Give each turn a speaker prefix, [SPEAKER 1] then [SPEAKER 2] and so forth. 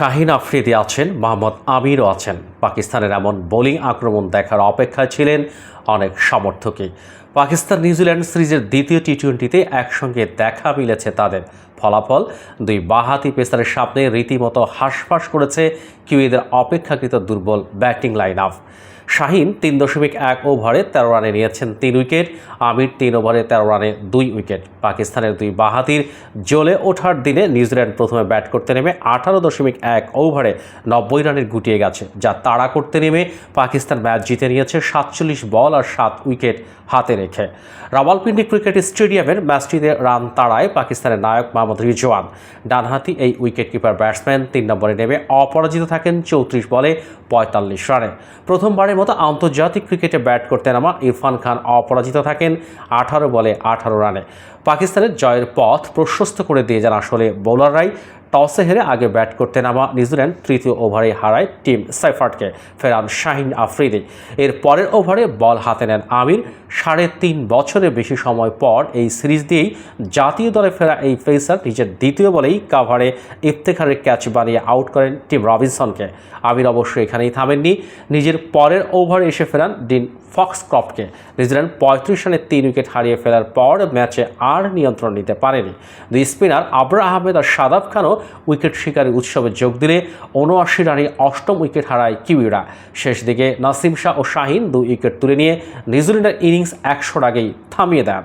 [SPEAKER 1] শাহিন আফ্রিদি আছেন, মোহাম্মদ আমিরও আছেন। পাকিস্তানের এমন বোলিং আক্রমণ দেখার অপেক্ষায় ছিলেন অনেক সমর্থকই। পাকিস্তান নিউজিল্যান্ড সিরিজের দ্বিতীয় টি টোয়েন্টিতে একসঙ্গে দেখা মিলেছে তাদের। ফলাফল, দুই বাহাতি পেসারের সামনে রীতিমতো হাঁসফাঁস করেছে কিউইদের অপেক্ষাকৃত দুর্বল ব্যাটিং লাইন আপ শাহিন তিন দশমিক এক ওভারে তেরো রানে নিয়েছেন তিন উইকেট, আমির তিন ওভারে তেরো রানে দুই উইকেট। পাকিস্তানের দুই বাহাতির জ্বলে ওঠার দিনে নিউজিল্যান্ড প্রথমে ব্যাট করতে নেমে আঠারো দশমিক এক ওভারে নব্বই রানের গুটিয়ে গেছে, যা তাড়া করতে নেমে পাকিস্তান ম্যাচ জিতে নিয়েছে সাতচল্লিশ বল আর সাত উইকেট হাতে রেখে। রাওয়ালপিন্ডি ক্রিকেট স্টেডিয়ামের ম্যাচটিতে রান তাড়ায় পাকিস্তানের নায়ক মোহাম্মদ রিজওয়ান। ডানহাতি এই উইকেট কিপার ব্যাটসম্যান তিন নম্বরে নেমে অপরাজিত থাকেন চৌত্রিশ বলে পঁয়তাল্লিশ রানে। প্রথমবারের মতো আন্তর্জাতিক ক্রিকেটে ব্যাট করতে নামা ইরফান খান অপরাজিত থাকেন আঠারো বলে আঠারো রানে। পাকিস্তানের জয়ের পথ প্রশস্ত করে দিয়ে যান আসলে বোলাররাই। টসে হেরে আগে ব্যাট করতে নামা নিউজিল্যান্ড তৃতীয় ওভারে হারায় টিম সাইফার্টকে ফেরান শাহিন আফ্রিদি। এর পরের ওভারে বল হাতে নেন আমির। সাড়ে তিন বছরের বেশি সময় পর এই সিরিজ দিয়েই জাতীয় দলে ফেরা এই পেসার নিজের দ্বিতীয় বলেই কাভারে ইফতেখারের ক্যাচ বানিয়ে আউট করেন টিম রবিনসনকে। আমির অবশ্য এখানেই থামেননি। নিজের পরের ওভারে এসে ফেরান ডিন ফক্সক্রফটকে নিউজিল্যান্ড পঁয়ত্রিশ রানে তিন উইকেট হারিয়ে ফেলার পর ম্যাচে আর নিয়ন্ত্রণ নিতে পারেনি। দুই স্পিনার আবরা আহমেদ আর সাদাব খানও উইকেট শিকারের উৎসবে যোগ দিলে উনআশি রানে অষ্টম উইকেট হারায় কিউইরা। শেষ দিকে নাসিম শাহ ও শাহিন দুই উইকেট তুলে নিয়ে নিউজিল্যান্ডের ইনিংস একশোর আগেই থামিয়ে দেন।